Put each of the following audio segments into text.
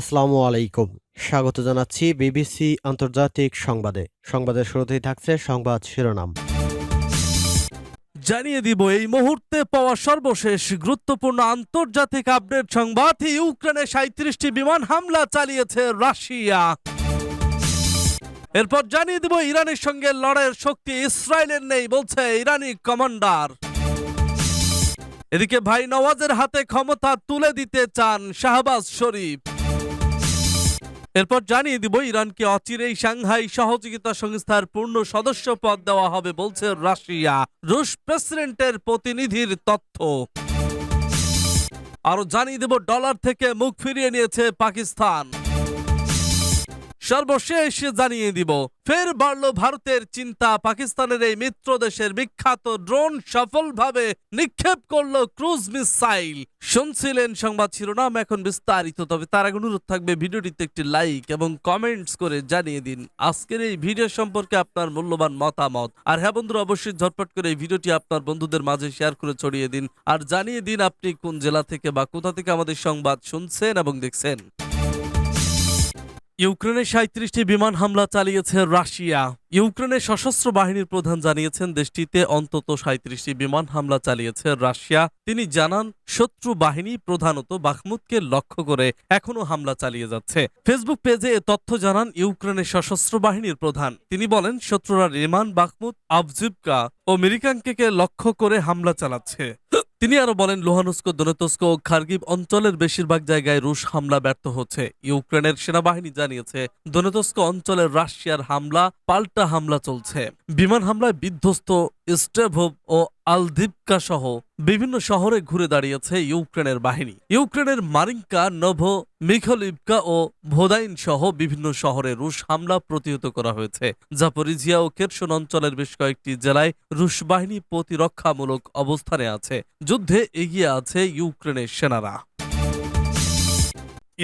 আসসালামু আলাইকুম। স্বাগত জানাচ্ছি বিবিসি আন্তর্জাতিক সংবাদে। সংবাদের শুরুতেই থাকছে সংবাদ শিরোনাম। জানিয়ে দিব, এই মুহূর্তে পাওয়া সর্বশেষ গুরুত্বপূর্ণ আন্তর্জাতিক আপডেট সংবাদ। ইউক্রেনে সাঁত্রিশটি বিমান হামলা চালিয়েছে রাশিয়া। এরপর জানিয়ে দিব, ইরানের সঙ্গে লড়াইয়ের শক্তি ইসরায়েলের নেই, বলছে ইরানি কমান্ডার। এদিকে ভাই নওয়াজের হাতে ক্ষমতা তুলে দিতে চান শাহবাজ শরীফ। এরপর জানিয়ে দিব, ইরানকে অচিরেই সাংহাই সহযোগিতা সংস্থার পূর্ণ সদস্য পদ দেওয়া হবে বলছে রাশিয়া। রুশ প্রেসিডেন্টের প্রতিনিধির তথ্য। আরও জানিয়ে দেব, ডলার থেকে মুখ ফিরিয়ে নিয়েছে পাকিস্তান। সর্বশেষ জানিয়ে দিব। ফের বাড়ল ভারতের চিন্তা। পাকিস্তানের এই মিত্র দেশের বিখ্যাত ড্রোন সফলভাবে নিক্ষেপ করল ক্রুজ মিসাইল। শুনছিলেন সংবাদ শিরোনাম, এখন বিস্তারিত। তবে তার আগে অনুরোধ থাকবে, ভিডিওটিতে একটি লাইক এবং কমেন্টস করে জানিয়ে দিন। আজকের এই ভিডিও সম্পর্কে আপনার মূল্যবান মতামত। আর হ্যাঁ বন্ধুরা, অবশ্যই ঝটপট করে এই ভিডিওটি আপনার বন্ধুদের মাঝে শেয়ার করে ছড়িয়ে দিন। আর জানিয়ে দিন আপনি কোন জেলা থেকে বা কোথা থেকে আমাদের সংবাদ শুনছেন এবং দেখছেন। ইউক্রেনে সাঁত্রিশটি বিমান হামলা চালিয়েছে রাশিয়া। ইউক্রেনের সশস্ত্র বাহিনীর প্রধান জানিয়েছেন দেশটিতে অন্তত সাঁত্রিশটি বিমান হামলা চালিয়েছে রাশিয়া। তিনি জানান, শত্রু বাহিনী প্রধানত বাখমুদকে লক্ষ্য করে এখনও হামলা চালিয়ে যাচ্ছে। ফেসবুক পেজে এ তথ্য জানান ইউক্রেনের সশস্ত্র বাহিনীর প্রধান। তিনি বলেন, শত্রুরা রেমান বাখমুদ আফজিবকা ও মিরিকাঙ্কেকে লক্ষ্য করে হামলা চালাচ্ছে। তিনি আরও বলেন, লোহানুস্ক, দনেতস্ক ও খার্গিব অঞ্চলের বেশিরভাগ জায়গায় রুশ হামলা ব্যর্থ হচ্ছে। ইউক্রেনের সেনাবাহিনী জানিয়েছে, দনেতস্ক অঞ্চলের রাশিয়ার হামলা, পাল্টা হামলা চলছে। বিমান হামলায় বিধ্বস্ত স্টেভোভ ও আলদিপকা সহ বিভিন্ন শহরে ঘুরে দাঁড়িয়েছে ইউক্রেনের বাহিনী। ইউক্রেনের মারিঙ্কা, নভো মিখলিভকা ও ভোদাইন সহ বিভিন্ন শহরে রুশ হামলা প্রতিহত করা হয়েছে জাপরিজিয়া ও কেরসন অঞ্চলের বেশ কয়েকটি জেলায় রুশ বাহিনী প্রতিরক্ষামূলক অবস্থানে আছে। যুদ্ধে এগিয়ে আছে ইউক্রেনের সেনারা।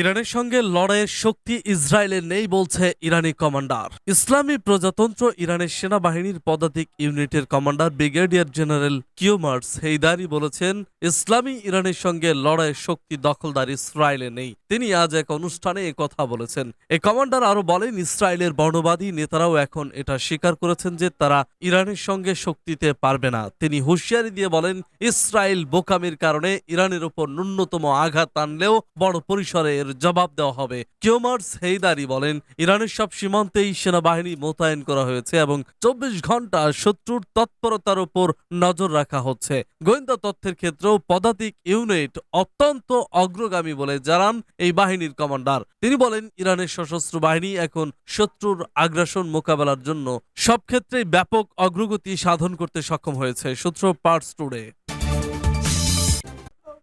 ইরানের সঙ্গে লড়াইয়ের শক্তি ইসরায়েলের নেই বলছে ইরানি কমান্ডার। ইসলামী প্রজাতন্ত্র ইরানের সেনাবাহিনীর পদাতিক ইউনিটের commander brigadier general Kiumars Heidari বলেছেন, ইসলামী ইরানের সঙ্গে লড়াইয়ের শক্তি দখলদার ইসরায়েলে নেই। তিনি আজ এক অনুষ্ঠানে কথা বলেছেন। এ কমান্ডার আরও বলেন, ইসরায়েলের বর্ণবাদী নেতারাও এখন এটা স্বীকার করেছেন যে তারা ইরানের সঙ্গে শক্তিতে পারবে না। তিনি হুঁশিয়ারি দিয়ে বলেন, ইসরায়েল বোকামির কারণে ইরানের ওপর ন্যূনতম আঘাত আনলেও বড় পরিসরে এর জবাব দেওয়া হবে। কিউমার্স হেইদারি বলেন, ইরানের সব সীমান্তেই সেনাবাহিনী মোতায়েন করা হয়েছে এবং চব্বিশ ঘণ্টা শত্রুর তৎপরতার উপর নজর রাখা হচ্ছে। গোয়েন্দা তথ্যের ক্ষেত্রেও পদাতিক ইউনিট অত্যন্ত অগ্রগামী বলে জানান এই বাহিনীর কমান্ডার। তিনি বলেন, ইরানের সশস্ত্র বাহিনী এখন শত্রুর আগ্রাসন মোকাবেলার জন্য সব ক্ষেত্রেই ব্যাপক অগ্রগতি সাধন করতে সক্ষম হয়েছে, সূত্র পার্টস টুডে।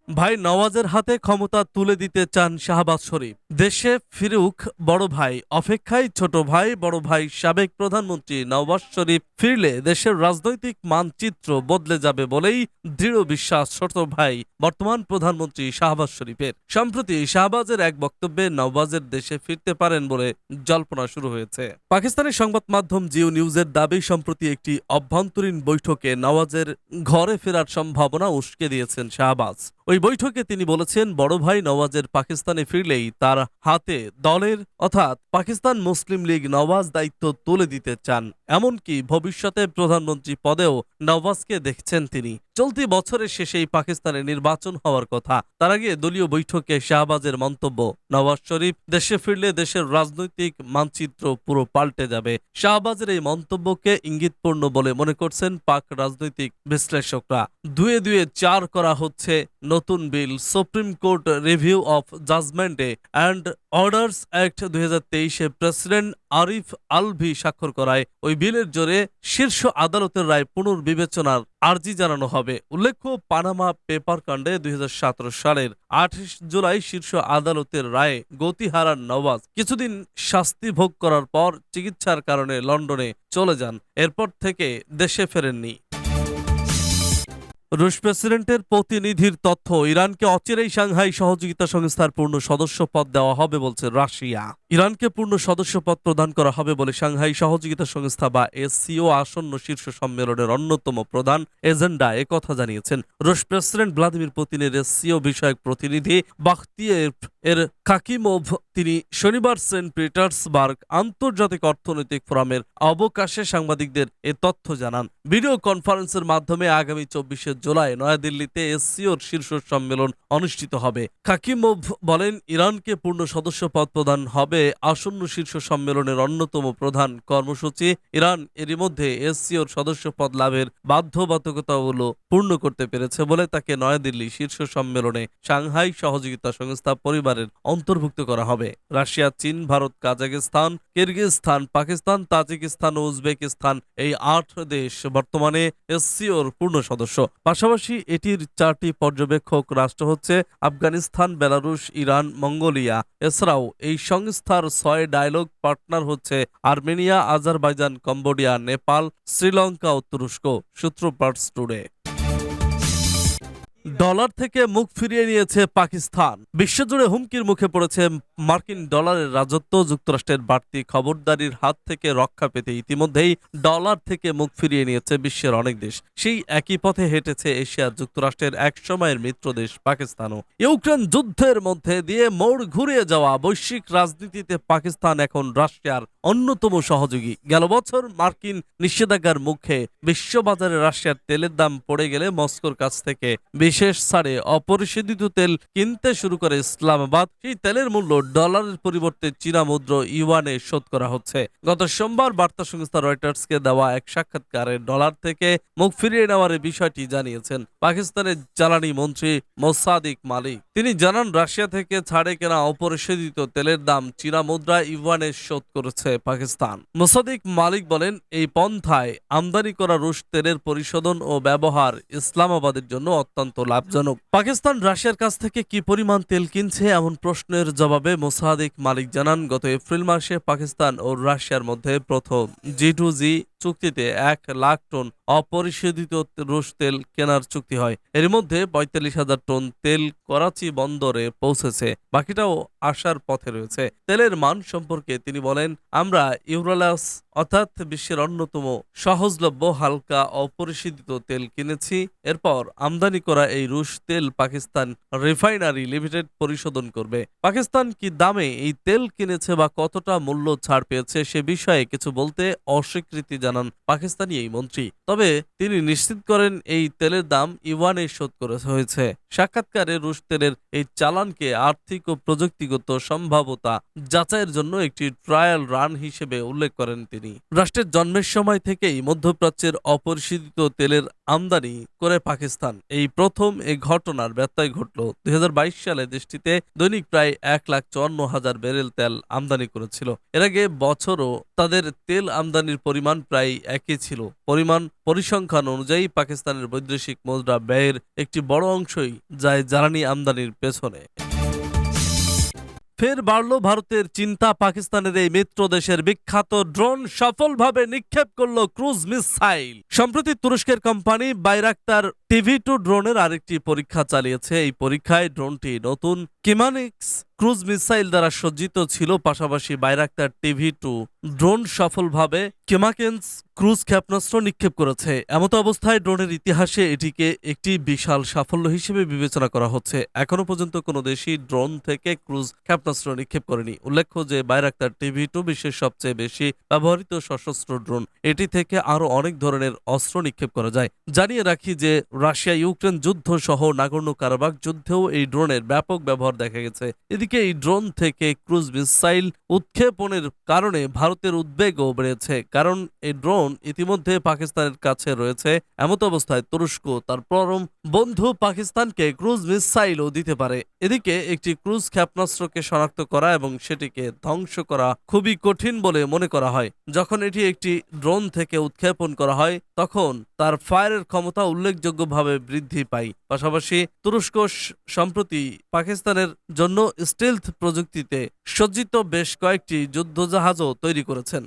ভাই নওয়াজের হাতে ক্ষমতা তুলে দিতে চান শাহবাজ শরীফ। দেশে ফিরুক বড় ভাই, অপেক্ষায় ছোট ভাই, বড় ভাই সাবেক প্রধানমন্ত্রী নওয়াজ শরীফ। ফিরলে দেশের রাজনৈতিক মানচিত্র বদলে যাবে বলেই দৃঢ় বিশ্বাস ছোট ভাই, বর্তমান প্রধানমন্ত্রী শাহবাজ শরীফের। সম্প্রতি শাহবাজের এক বক্তব্যে নওয়াজের দেশে ফিরতে পারেন বলে জল্পনা শুরু হয়েছে। পাকিস্তানের সংবাদ মাধ্যম জিও নিউজের দাবি, সম্প্রতি একটি অভ্যন্তরীণ বৈঠকে নওয়াজের ঘরে ফেরার সম্ভাবনা উস্কে দিয়েছেন শাহবাজ। ওই বৈঠকে তিনি বলেছেন, বড় ভাই নওয়াজের পাকিস্তানে ফিরলেই তার হাতে দলের অর্থাৎ পাকিস্তান মুসলিম লীগ নওয়াজ দায়িত্ব তুলে দিতে চান। এমনকি ভবিষ্যতে প্রধানমন্ত্রী পদেও নওয়াজকে দেখছেন তিনি। চলতি বছরের শেষেই পাকিস্তানে নির্বাচন হওয়ার কথা। তার আগে দলীয় বৈঠকে শাহবাজের মন্তব্য, নওয়াজ শরীফ, দেশে ফিরলে দেশের রাজনৈতিক মানচিত্র পুরো পাল্টে যাবে। শাহবাজের এই মন্তব্যকে ইঙ্গিতপূর্ণ বলে মনে করছেন পাক রাজনৈতিক বিশ্লেষকরা। দুয়ে দুয়ে চার করা হচ্ছে নতুন বিল। সুপ্রিম কোর্ট রিভিউ অফ জাজমেন্টে অ্যান্ড অর্ডার্স অ্যাক্ট দুই প্রেসিডেন্ট আরিফ আলভি স্বাক্ষর করায় ওই বিলের জোরে শীর্ষ আদালতের রায় পুনর্বিবেচনার আর্জি জানানো হবে। উল্লেখ্য, পানামা পেপার কাণ্ডে দুই হাজার সতেরো সালের আঠাশ জুলাই শীর্ষ আদালতের রায়ে গতি হারান নওয়াজ কিছুদিন শাস্তি ভোগ করার পর চিকিৎসার কারণে লন্ডনে চলে যান। এরপর থেকে দেশে ফেরেননি। রুশ প্রেসিডেন্টের প্রতিনিধির তথ্য, ইরানকে অচিরেই সাংহাই সহযোগিতা সংস্থার পূর্ণ সদস্য পদ দেওয়া হবে বলছে রাশিয়া। ইরানকে পূর্ণ সদস্য পদ প্রদান করা হবে বলে সাংহাই সহযোগিতা সংস্থা বা এসসিও আসন্ন শীর্ষ সম্মেলনের অন্যতম প্রধান এজেন্ডা একথা জানিয়েছেন। রুশ প্রেসিডেন্ট ভ্লাদিমির পুতিনের এসসিও বিষয়ক প্রতিনিধি বাখতিয়েভ এর কাকিমোভ তিনি শনিবার সেন্ট পিটার্সবার্গ আন্তর্জাতিক অর্থনৈতিক ফোরামের অবকাশে সাংবাদিকদের এ তথ্য জানান। ভিডিও কনফারেন্সের মাধ্যমে আগামী চব্বিশে জুলাই নয়াদিল্লিতে এসসিওর শীর্ষ সম্মেলন অনুষ্ঠিত হবে। কাকিমোভ বলেন, ইরানকে পূর্ণ সদস্য পদ প্রদান হবে আসন্ন শীর্ষ সম্মেলনের অন্যতম প্রধান কর্মসূচি। ইরান এরই মধ্যে এসসিওর সদস্য পদ লাভের বাধ্যবাধকতাগুলো পূর্ণ করতে পেরেছে বলে তাকে নয়াদিল্লি শীর্ষ সম্মেলনে সাংহাই সহযোগিতা সংস্থা পরিবারের অন্তর্ভুক্ত করা হবে। রাশিয়া, চীন, Bharat, Kazakhstan, Kyrgyzstan, Pakistan, Tajikistan ও উজবেকিস্তান এই আট দেশ বর্তমানে এসসিওর পূর্ণ সদস্য। পাশাপাশি এটির চারটি পর্যবেক্ষক রাষ্ট্র হচ্ছে আফগানিস্তান, বেলারুশ, ইরান, মঙ্গোলিয়া। এছাড়াও এই সংস্থার ছয় ডায়লগ পার্টনার হচ্ছে Armenia, Azerbaijan, Cambodia, Nepal, Sri Lanka ও তুরস্ক। সূত্র পার্টস টুডে ডলার থেকে মুখ ফিরিয়ে নিয়েছে পাকিস্তান। বিশ্বজুড়ে হুমকির মুখে পড়েছে মার্কিন ডলারের রাজত্ব। যুক্তরাষ্ট্রের বাড়তি খবরদারির হাত থেকে রক্ষা পেতে ইতিমধ্যেই ডলার থেকে মুখ ফিরিয়ে নিয়েছে বিশ্বের অনেক দেশ। সেই একই পথে হেঁটেছে এশিয়ার যুক্তরাষ্ট্রের এক সময়ের মিত্র দেশ পাকিস্তানও। ইউক্রেন যুদ্ধের মধ্যে দিয়ে মোড় ঘুরিয়ে যাওয়া বৈশ্বিক রাজনীতিতে পাকিস্তান এখন রাশিয়ার অন্যতম সহযোগী। গেল বছর মার্কিন নিষেধাজ্ঞার মুখে বিশ্ববাজারে রাশিয়ার তেলের দাম পড়ে গেলে মস্কোর কাছ থেকে বিশেষ ছাড়ে অপরিশোধিত তেল কিনতে শুরু করে ইসলামাবাদ। সেই তেলের মূল্য ডলারের পরিবর্তে চীনা মুদ্রা ইউয়ানে শোধ করা হচ্ছে। গত সোমবার বার্তা সংস্থা রয়টার্সকে দেওয়া এক সাক্ষাৎকারে ডলার থেকে মুখ ফিরিয়ে নেওয়ার বিষয়টি জানিয়েছেন পাকিস্তানের জ্বালানি মন্ত্রী মোসাদিক মালিক। তিনি জানান, রাশিয়া থেকে ছাড়ে কেনা অপরিশোধিত তেলের দাম চীনা মুদ্রা ইউয়ানে শোধ করেছে পাকিস্তান। মোসাদিক মালিক বলেন, এই পন্থায় আমদানি করা রুশ তেলের পরিশোধন ও ব্যবহার ইসলামাবাদের জন্য অত্যন্ত লাভজনক। পাকিস্তান, রাশিয়ার কাছ থেকে কি পরিমাণ তেল কিনছে এমন প্রশ্নের জবাবে মোসাদিক মালিক জানান, গত এপ্রিল মাসে পাকিস্তান ও রাশিয়ার মধ্যে প্রথম জি টু জি চুক্তিতে এক লাখ টন অপরিশোধিত রুশ তেল কেনার চুক্তি হয়। এর মধ্যে পঁয়তাল্লিশ হাজার টন তেল করাচি বন্দরে পৌঁছেছে, বাকিটাও আসার পথে রয়েছে। তেলের মান সম্পর্কে তিনি বলেন, আমরা ইউরালাস অর্থাৎ বিশ্বের অন্যতম সহজলভ্য হালকা অপরিশোধিত তেল কিনেছি, এরপর আমদানি করা এই রুশ তেল পাকিস্তান রিফাইনারি লিমিটেড পরিশোধন করবে। পাকিস্তান কি দামে এই তেল কিনেছে বা কতটা মূল্য ছাড় পেয়েছে সে বিষয়ে কিছু বলতে অস্বীকৃতি জানান পাকিস্তানি এই মন্ত্রী। তবে তিনি নিশ্চিত করেন এই তেলের দাম ইওয়ানে শোধ করে হয়েছে। সাক্ষাৎকারে রুশ তেলের এই চালানকে আর্থিক ও প্রযুক্তিগত সম্ভাব্যতা যাচাইয়ের জন্য একটি ট্রায়াল রান হিসেবে উল্লেখ করেন তিনি। রাষ্ট্রের জন্মের সময় থেকেই মধ্যপ্রাচ্যের অপরিশোধিত তেলের আমদানি করে পাকিস্তান। এই প্রথম এই ঘটনার ব্যত্যয় ঘটল। দুই হাজার বাইশ সালে দেশটিতে দৈনিক প্রায় এক লাখ চুয়ান্ন হাজার ব্যারেল তেল আমদানি করেছিল। এর আগে বছরও তাদের তেল আমদানির পরিমাণ প্রায় একই ছিল। পরিমাণ পরিসংখ্যান অনুযায়ী পাকিস্তানের বৈদেশিক মুদ্রা ব্যয়ের একটি বড় অংশই যায় জ্বালানি আমদানির পেছনে। ফের বাড়ল ভারতের চিন্তা, পাকিস্তানের এই মিত্র দেশের বিখ্যাত ড্রোন সফলভাবে নিক্ষেপ করল ক্রুজ মিসাইল। সম্প্রতি তুরস্কের কোম্পানি বাইরাক্তার টিভি টু ড্রোনের আরেকটি পরীক্ষা চালিয়েছে। এই পরীক্ষায় ড্রোনটি নতুন কিমানিক্স ক্রুজ মিসাইল দ্বারা সজ্জিত ছিল, পাশাপাশি বাইরাক্তার টিভি টু ড্রোন সফলভাবে কেমাকেন্স ক্রুজ ক্ষেপণাস্ত্র নিক্ষেপ করেছে। এমতো অবস্থায় ড্রোনের ইতিহাসে এটিকে একটি বিশাল সাফল্য হিসেবে বিবেচনা করা হচ্ছে। এখনও পর্যন্ত কোনো দেশই ড্রোন থেকে ক্রুজ ক্ষেপণাস্ত্র নিক্ষেপ করেনি। উল্লেখ্য যে বাইরাক্তার টিভি টু বিশ্বের সবচেয়ে বেশি ব্যবহৃত সশস্ত্র ড্রোন এটি থেকে আরও অনেক ধরনের অস্ত্র নিক্ষেপ করা যায়। জানিয়ে রাখি যে রাশিয়া ইউক্রেন যুদ্ধ সহ নাগর্ণ কারাবাগ যুদ্ধেও এই ড্রোনের ব্যাপক ব্যবহার দেখা গেছে। এদিকে এই ড্রোন থেকে ক্রুজ মিসাইল উৎক্ষেপণের কারণে ভারতের উদ্বেগও বেড়েছে, কারণ এই ড্রোন ইতিমধ্যে পাকিস্তানের কাছে রয়েছে। এমত অবস্থায় তুরস্ক তার পরম বন্ধু পাকিস্তানকে ক্রুজ মিসাইলও দিতে পারে। এদিকে একটি ক্রুজ ক্ষেপণাস্ত্রকে শনাক্ত করা এবং সেটিকে ধ্বংস করা খুবই কঠিন বলে মনে করা হয়। যখন এটি একটি ড্রোন থেকে উৎক্ষেপণ করা হয়, তখন তার ফায়ারের ক্ষমতা উল্লেখযোগ্যভাবে বৃদ্ধি পায়। পাশাপাশি তুরস্ক সম্প্রতি পাকিস্তানের জন্য স্টিলথ প্রযুক্তিতে সজ্জিত বেশ কয়েকটি যুদ্ধজাহাজও তৈরি করেছেন।